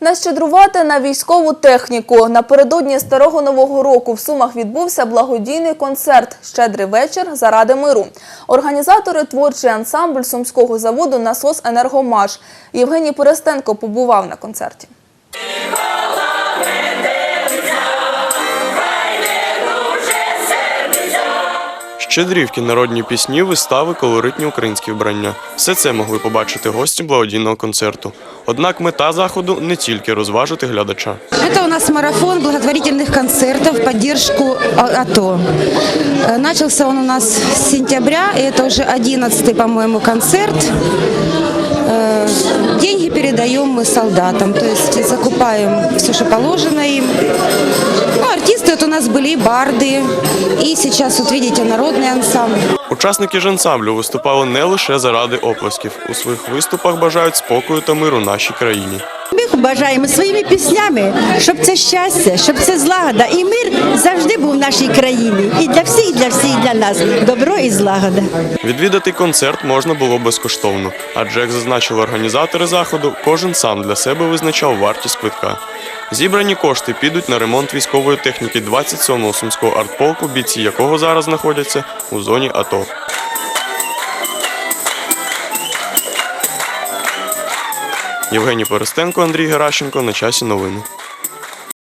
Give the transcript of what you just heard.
Нащедрувати на військову техніку. Напередодні старого нового року в Сумах відбувся благодійний концерт Щедрий вечір заради миру. Організатори творчий ансамбль сумського заводу Насос Енергомаш. Євгеній Перестенко побував на концерті. Щедрівки, народні пісні, вистави, колоритні українські вбрання. Все це могли побачити гості благодійного концерту. Однак мета заходу не тільки розважити глядача. Это у нас марафон благотворительных концертов в поддержку А- АТО. Э, Начался он у нас с сентября, и это уже 11 по-моему, концерт. Э, Деньги передаем мы солдатам, то есть закупаем все, что положено им. Ну, артисты вот у нас были и барды, и сейчас, вот видите, народный ансамбль. Учасники ж ансамблю виступали не лише заради оплесків. У своїх виступах бажають спокою та миру нашій країні. Ми бажаємо своїми піснями, щоб це щастя, щоб це злагода і мир завжди був в нашій країні. І для всіх, і для всіх, і для нас. Добро і злагода. Відвідати концерт можна було безкоштовно, адже, як зазначили організатори заходу, кожен сам для себе визначав вартість квитка. Зібрані кошти підуть на ремонт військової техніки 27-го сумського артполку, бійці якого зараз знаходяться у зоні АТО. Євгеній Перестенко, Андрій Геращенко. На часі новини.